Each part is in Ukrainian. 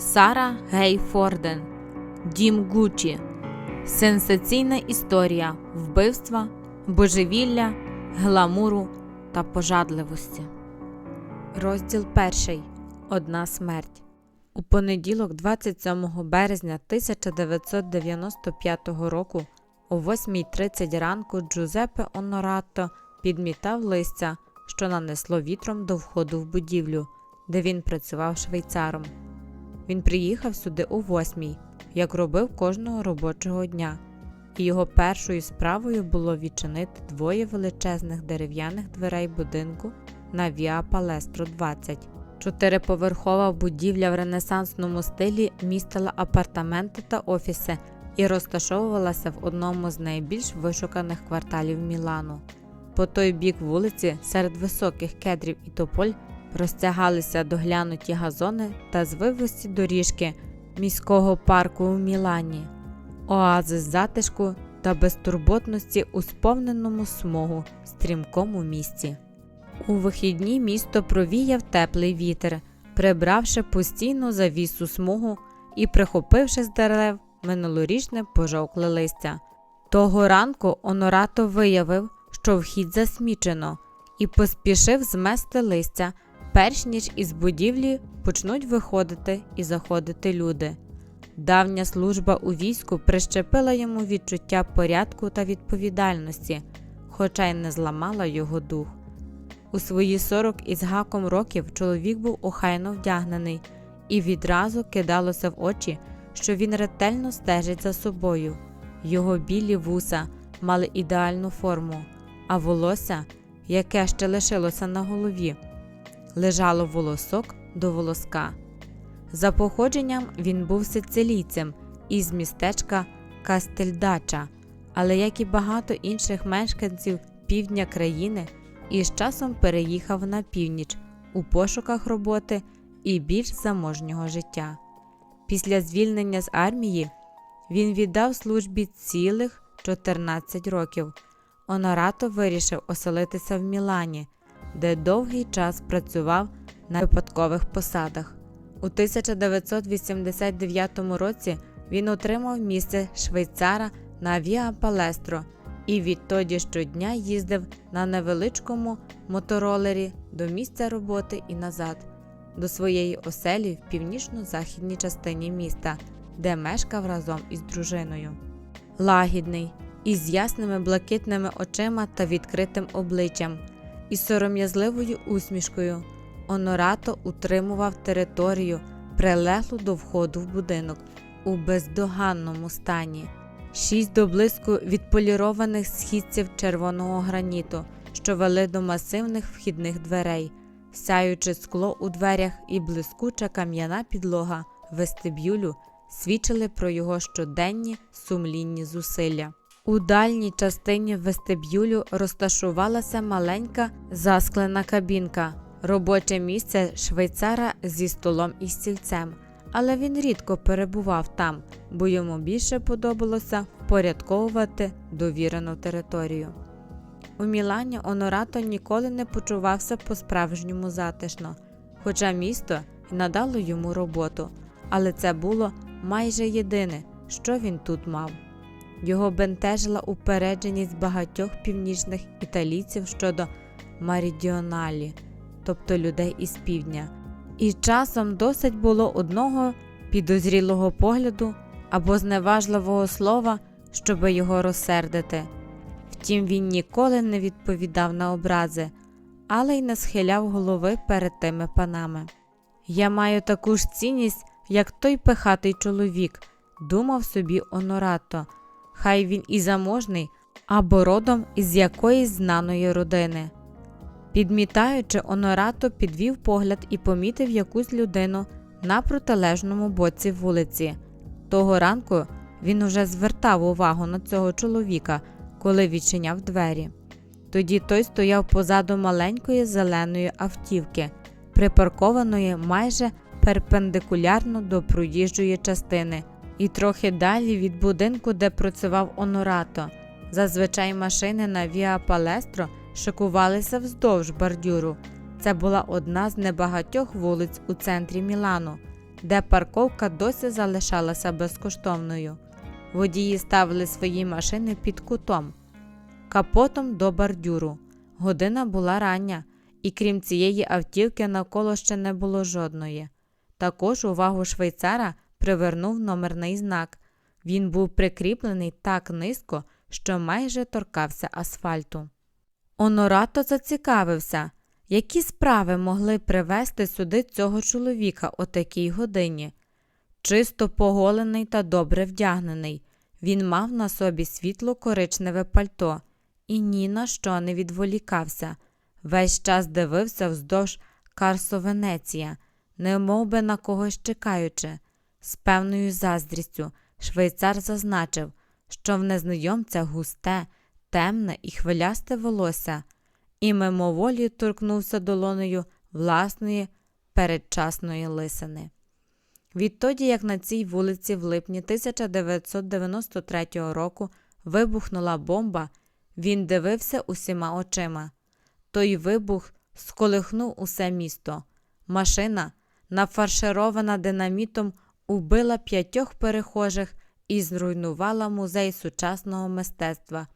Сара Гей Форден, Дім Гучі. Сенсаційна історія вбивства, божевілля, гламуру та пожадливості. Розділ перший. Одна смерть. У понеділок, 27 березня 1995 року, о 8.30 ранку Джузеппе Онорато підмітав листя, що нанесло вітром до входу в будівлю, де він працював швейцаром. Він приїхав сюди о восьмій, як робив кожного робочого дня, і його першою справою було відчинити двоє величезних дерев'яних дверей будинку на Віа Палестро 20. Чотириповерхова будівля в ренесансному стилі містила апартаменти та офіси і розташовувалася в одному з найбільш вишуканих кварталів Мілану. По той бік вулиці, серед високих кедрів і тополь, розтягалися доглянуті газони та звивисті доріжки міського парку у Мілані, оазис затишку та безтурботності у сповненому смогу стрімкому місті. У вихідні місто провіяв теплий вітер, прибравши постійну завісу смугу і прихопивши з дерев минулорічне пожовкле листя. Того ранку Онорато виявив, що вхід засмічено, і поспішив змести листя, перш ніж із будівлі почнуть виходити і заходити люди. Давня служба у війську прищепила йому відчуття порядку та відповідальності, хоча й не зламала його дух. У свої 40 із гаком років чоловік був охайно вдягнений, і відразу кидалося в очі, що він ретельно стежить за собою. Його білі вуса мали ідеальну форму, а волосся, яке ще лишилося на голові, лежало волосок до волоска. За походженням він був сицилійцем із містечка Кастельдача, але як і багато інших мешканців півдня країни, із часом переїхав на північ у пошуках роботи і більш заможнього життя. Після звільнення з армії він віддав службі цілих 14 років. Онорато вирішив оселитися в Мілані, де довгий час працював на випадкових посадах. У 1989 році він отримав місце швейцара на Віа Палестро і відтоді щодня їздив на невеличкому моторолері до місця роботи і назад, до своєї оселі в північно-західній частині міста, де мешкав разом із дружиною. Лагідний, із ясними блакитними очима та відкритим обличчям, із сором'язливою усмішкою. Онорато утримував територію, прилеглу до входу в будинок у бездоганному стані, шість до блиску відполірованих східців червоного граніту, що вели до масивних вхідних дверей, сяюче скло у дверях і блискуча кам'яна підлога вестибюлю свідчили про його щоденні сумлінні зусилля. У дальній частині вестибюлю розташувалася маленька засклена кабінка, робоче місце швейцара зі столом і стільцем, але він рідко перебував там, бо йому більше подобалося впорядковувати довірену територію. У Мілані Онорато ніколи не почувався по-справжньому затишно, хоча місто й надало йому роботу, але це було майже єдине, що він тут мав. Його бентежила упередженість багатьох північних італійців щодо марідіоналі, тобто людей із півдня, і часом досить було одного підозрілого погляду або зневажливого слова, щоби його розсердити. Втім, він ніколи не відповідав на образи, але й не схиляв голови перед тими панами. Я маю таку ж цінність, як той пихатий чоловік, думав собі Онорато, хай він і заможний, або родом із якоїсь знаної родини. Підмітаючи, Онорато підвів погляд і помітив якусь людину на протилежному боці вулиці. Того ранку він уже звертав увагу на цього чоловіка, коли відчиняв двері. Тоді той стояв позаду маленької зеленої автівки, припаркованої майже перпендикулярно до проїжджої частини, і трохи далі від будинку, де працював Онорато. Зазвичай машини на Віа Палестро шикувалися вздовж бордюру. Це була одна з небагатьох вулиць у центрі Мілану, де парковка досі залишалася безкоштовною. Водії ставили свої машини під кутом, капотом до бордюру. Година була рання, і крім цієї автівки навколо ще не було жодної. Також увагу швейцара привернув номерний знак. Він був прикріплений так низько, що майже торкався асфальту. Онорато зацікавився, які справи могли привезти сюди цього чоловіка о такій годині. Чисто поголений та добре вдягнений. Він мав на собі світло коричневе пальто і ні на що не відволікався. Весь час дивився вздовж Карсо Венеція, немов би на когось чекаючи. З певною заздрістю швейцар зазначив, що в незнайомця густе, темне і хвилясте волосся, і мимоволі торкнувся долонею власної передчасної лисини. Відтоді, як на цій вулиці в липні 1993 року вибухнула бомба, він дивився усіма очима. Той вибух сколихнув усе місто. Машина, нафарширована динамітом, убила п'ятьох перехожих і зруйнувала музей сучасного мистецтва,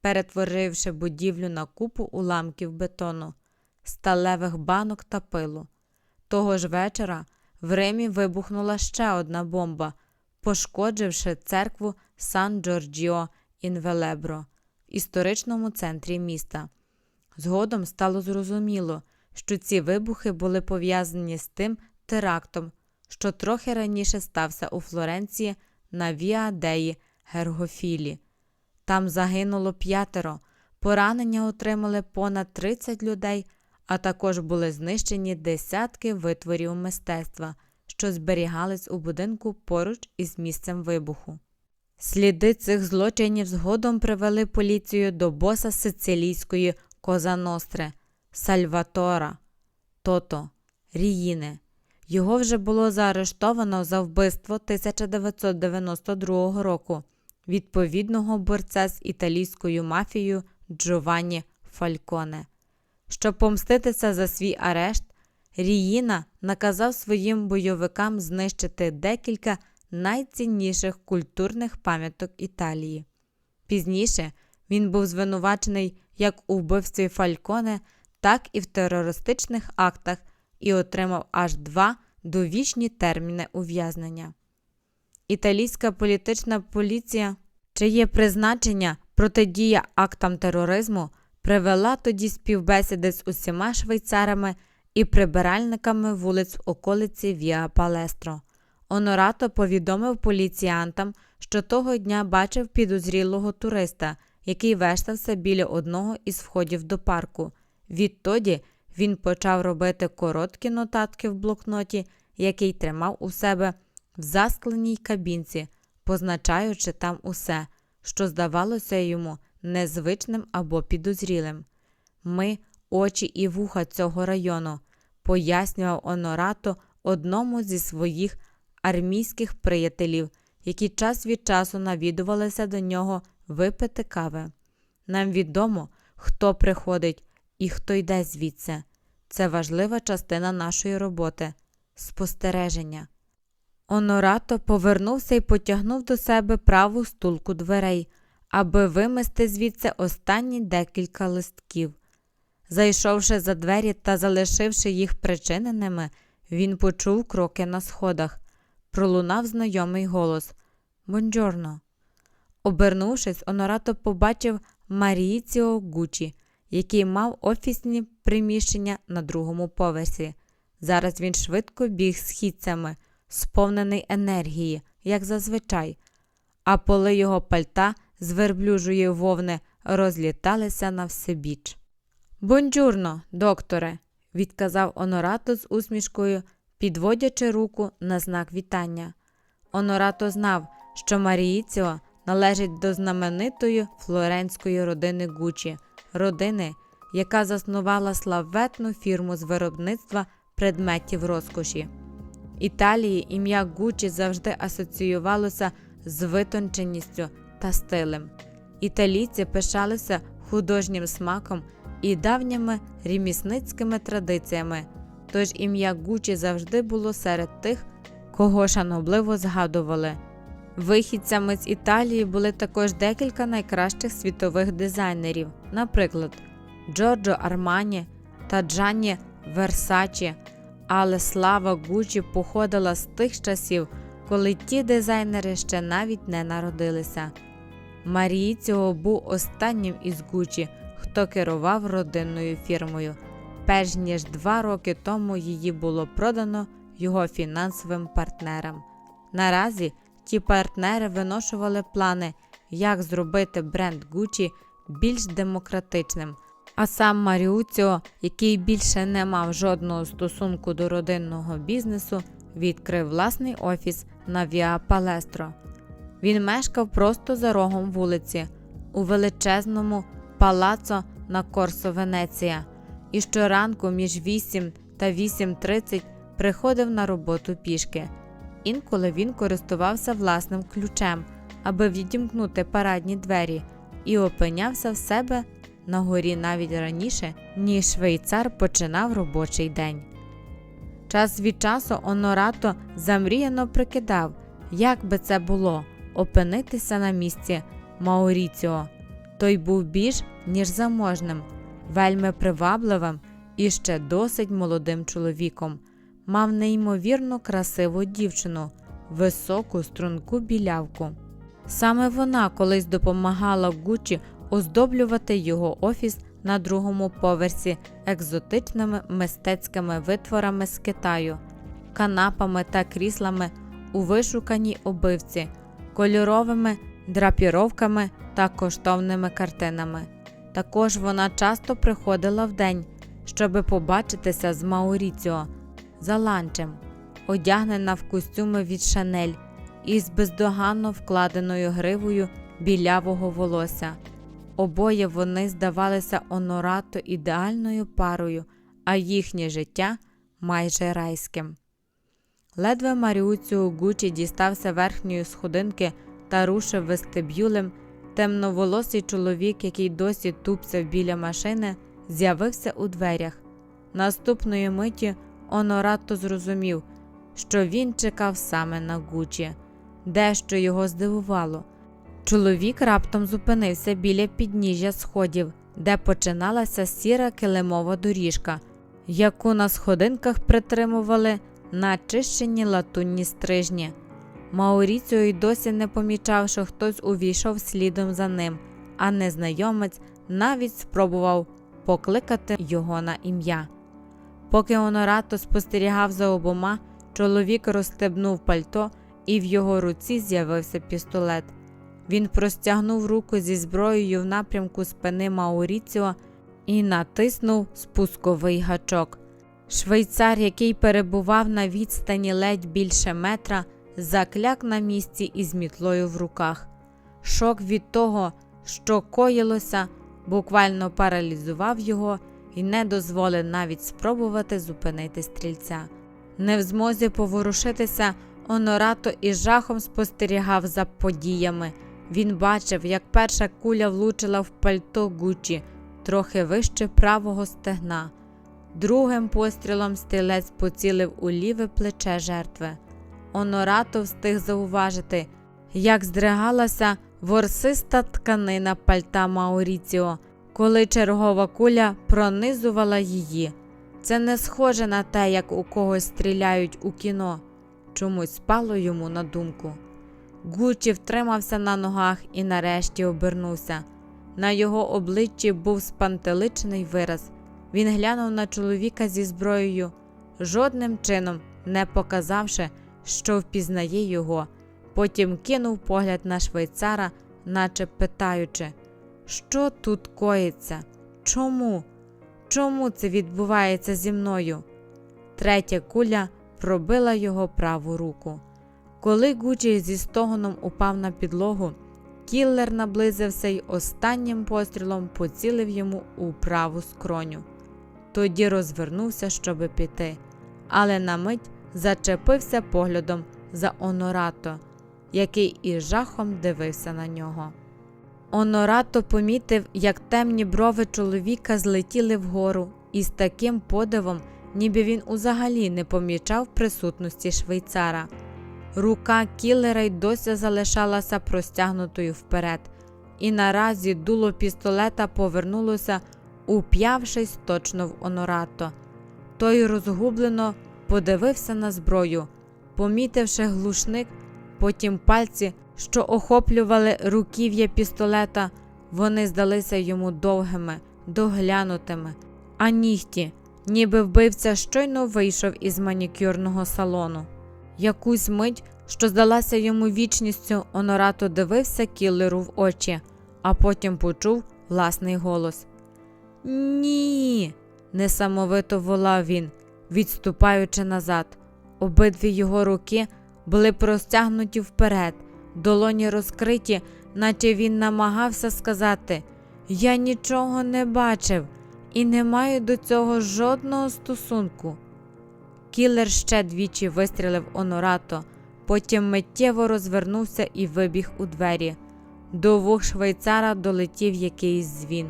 перетворивши будівлю на купу уламків бетону, сталевих банок та пилу. Того ж вечора в Римі вибухнула ще одна бомба, пошкодживши церкву Сан Джорджіо Інвелебро в історичному центрі міста. Згодом стало зрозуміло, що ці вибухи були пов'язані з тим терактом, що трохи раніше стався у Флоренції на Віа Деї Гергофілі. Там загинуло п'ятеро, поранення отримали понад 30 людей, а також були знищені десятки витворів мистецтва, що зберігались у будинку поруч із місцем вибуху. Сліди цих злочинів згодом привели поліцію до боса сицилійської Козаностри Сальватора Тото Ріїни. Його вже було заарештовано за вбивство 1992 року відповідного борця з італійською мафією Джованні Фальконе. Щоб помститися за свій арешт, Ріїна наказав своїм бойовикам знищити декілька найцінніших культурних пам'яток Італії. Пізніше він був звинувачений як у вбивстві Фальконе, так і в терористичних актах і отримав аж два довічні терміни ув'язнення. Італійська політична поліція, чиє призначення протидія актам тероризму, привела тоді співбесіди з усіма швейцарами і прибиральниками вулиць в околиці Віа Палестро. Онорато повідомив поліціянтам, що того дня бачив підозрілого туриста, який вештався біля одного із входів до парку. Відтоді він почав робити короткі нотатки в блокноті, який тримав у себе в заскленій кабінці, позначаючи там усе, що здавалося йому незвичним або підозрілим. Ми очі і вуха цього району, пояснював Онорато одному зі своїх армійських приятелів, які час від часу навідувалися до нього випити кави. Нам відомо, хто приходить і хто йде звідси. Це важлива частина нашої роботи спостереження. Онорато повернувся і потягнув до себе праву стулку дверей, аби вимести звідси останні декілька листків. Зайшовши за двері та залишивши їх причиненими, він почув кроки на сходах. Пролунав знайомий голос Бонджорно. Обернувшись, Онорато побачив Маріціо Гучі, який мав офісні приміщення на другому поверсі. Зараз він швидко біг східцями, сповнений енергії, як зазвичай, а поли його пальта з верблюжої вовни розліталися на всебіч. Бонджурно, докторе, відказав Онорато з усмішкою, підводячи руку на знак вітання. Онорато знав, що Маріїціо належить до знаменитої флоренської родини Гучі, родини, яка заснувала славетну фірму з виробництва предметів розкоші. Італії ім'я Гучі завжди асоціювалося з витонченістю та стилем. Італійці пишалися художнім смаком і давніми ремісницькими традиціями, тож ім'я Гучі завжди було серед тих, кого шанобливо згадували. Вихідцями з Італії були також декілька найкращих світових дизайнерів, наприклад, Джорджо Армані та Джанні Версачі, але слава Гуччі походила з тих часів, коли ті дизайнери ще навіть не народилися. Маріціо був останнім із Гуччі, хто керував родинною фірмою. Перш ніж два роки тому її було продано його фінансовим партнерам. Наразі ті партнери виношували плани, як зробити бренд Gucci більш демократичним. А сам Маріуціо, який більше не мав жодного стосунку до родинного бізнесу, відкрив власний офіс на Віа Палестро. Він мешкав просто за рогом вулиці у величезному палацо на Корсо Венеція і щоранку між 8 та 8.30 приходив на роботу пішки. Інколи він користувався власним ключем, аби відімкнути парадні двері, і опинявся в себе на горі навіть раніше, ніж швейцар починав робочий день. Час від часу Онорато замріяно прикидав, як би це було опинитися на місці Мауріціо. Той був більш ніж заможним, вельми привабливим і ще досить молодим чоловіком. Мав неймовірно красиву дівчину, високу струнку білявку. Саме вона колись допомагала Гуччі оздоблювати його офіс на другому поверсі екзотичними мистецькими витворами з Китаю, канапами та кріслами у вишуканій обивці, кольоровими драпіровками та коштовними картинами. Також вона часто приходила вдень, щоби побачитися з Мауріціо за ланчем, одягнена в костюми від Шанель із бездоганно вкладеною гривою білявого волосся. Обоє вони здавалися онорато ідеальною парою, а їхнє життя майже райським. Ледве Маріуціо Гучі дістався верхньої сходинки та рушив вестибюлем, темноволосий чоловік, який досі тупцяв біля машини, з'явився у дверях. Наступної миті Онорато зрозумів, що він чекав саме на Гучі. Дещо його здивувало. Чоловік раптом зупинився біля підніжжя сходів, де починалася сіра килимова доріжка, яку на сходинках притримували начищені латунні стрижні. Мауріціо й досі не помічав, що хтось увійшов слідом за ним, а незнайомець навіть спробував покликати його на ім'я. Поки Онорато спостерігав за обома, чоловік розстебнув пальто, і в його руці з'явився пістолет. Він простягнув руку зі зброєю в напрямку спини Мауріціо і натиснув спусковий гачок. Швейцар, який перебував на відстані ледь більше метра, закляк на місці із мітлою в руках. Шок від того, що коїлося, буквально паралізував його і не дозволив навіть спробувати зупинити стрільця. Не в змозі поворушитися, Онорато із жахом спостерігав за подіями. Він бачив, як перша куля влучила в пальто Гучі трохи вище правого стегна. Другим пострілом стрілець поцілив у ліве плече жертви. Онорато встиг зауважити, як здригалася ворсиста тканина пальта Мауріціо, коли чергова куля пронизувала її. Це не схоже на те, як у когось стріляють у кіно. Чомусь спало йому на думку. Гучі втримався на ногах і нарешті обернувся. На його обличчі був спантеличений вираз. Він глянув на чоловіка зі зброєю, жодним чином не показавши, що впізнає його. Потім кинув погляд на швейцара, наче питаючи, що тут коїться? Чому? Чому це відбувається зі мною? Третя куля пробила його праву руку. Коли Гучі зі стогоном упав на підлогу, кіллер наблизився й останнім пострілом поцілив йому у праву скроню. Тоді розвернувся, щоби піти, але на мить зачепився поглядом за Онорато, який із жахом дивився на нього. Онорато помітив, як темні брови чоловіка злетіли вгору, і з таким подивом ніби він узагалі не помічав присутності швейцара. Рука кілера й досі залишалася простягнутою вперед, і наразі дуло пістолета повернулося, уп'явшись точно в Онорато. Той розгублено подивився на зброю, помітивши глушник, потім пальці, що охоплювали руків'я пістолета, вони здалися йому довгими, доглянутими, а нігті, ніби вбивця щойно вийшов із манікюрного салону. Якусь мить, що здалася йому вічністю, Онорато дивився кілеру в очі, а потім почув власний голос. Ні. несамовито волав він, відступаючи назад. Обидві його руки були простягнуті вперед, долоні розкриті, наче він намагався сказати: Я нічого не бачив і не маю до цього жодного стосунку. Кілер ще двічі вистрілив Онорато, потім миттєво розвернувся і вибіг у двері. До вух швейцара долетів якийсь дзвін,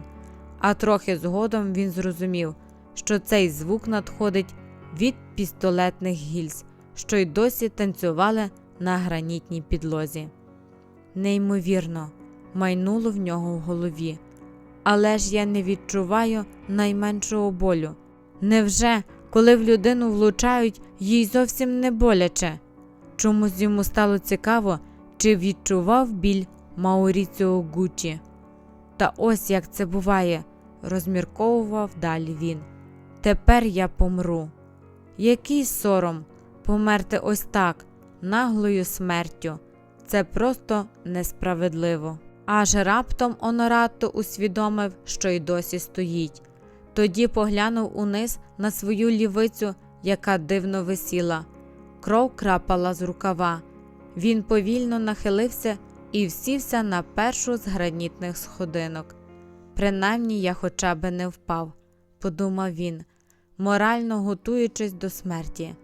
а трохи згодом він зрозумів, що цей звук надходить від пістолетних гільз, що й досі танцювали на гранітній підлозі. Неймовірно, майнуло в нього в голові. Але ж я не відчуваю найменшого болю. Невже, коли в людину влучають, їй зовсім не боляче? Чомусь йому стало цікаво, чи відчував біль Мауріціо Гуччі. Та ось як це буває, розмірковував далі він. Тепер я помру. Який сором померти ось так, наглою смертю. Це просто несправедливо. Аж раптом Онорато усвідомив, що й досі стоїть. Тоді поглянув униз на свою лівицю, яка дивно висіла. Кров крапала з рукава. Він повільно нахилився і всівся на першу з гранітних сходинок. Принаймні я хоча би не впав, подумав він, морально готуючись до смерті.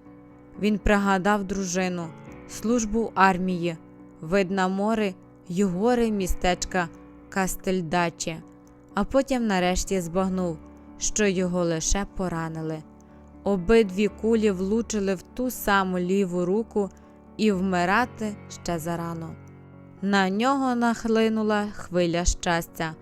Він пригадав дружину, службу армії, вид на море й гори містечка Кастельдаче, а потім нарешті збагнув, що його лише поранили. Обидві кулі влучили в ту саму ліву руку і вмирати ще зарано. На нього нахлинула хвиля щастя.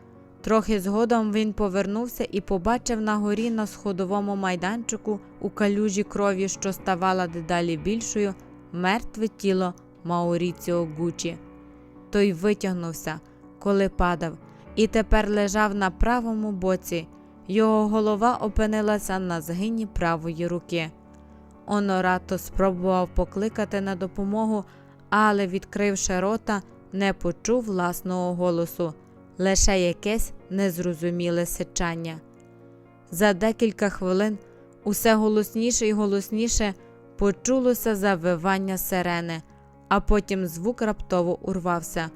Трохи згодом він повернувся і побачив на горі на сходовому майданчику у калюжі крові, що ставала дедалі більшою, мертве тіло Мауріціо Гучі. Той витягнувся, коли падав, і тепер лежав на правому боці. Його голова опинилася на згині правої руки. Онорато спробував покликати на допомогу, але, відкривши рота, не почув власного голосу, лише якесь незрозуміле сичання. За декілька хвилин усе голосніше і голосніше почулося завивання сирени, а потім звук раптово урвався,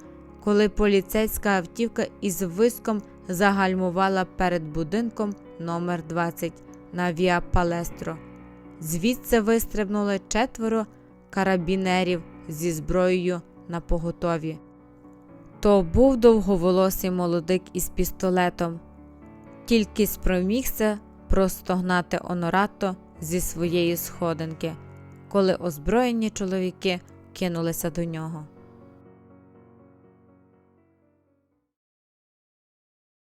коли поліцейська автівка із виском загальмувала перед будинком номер 20 на Віа Палестро. Звідси вистрибнули четверо карабінерів зі зброєю на поготові. То був довговолосий молодик із пістолетом, тільки спромігся простогнати Онорато зі своєї сходинки, коли озброєні чоловіки кинулися до нього.